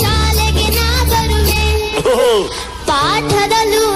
ಶಾಲೆಗೆ ನಾ ಬರುವೆ. ಪಾಠದಲ್ಲೂ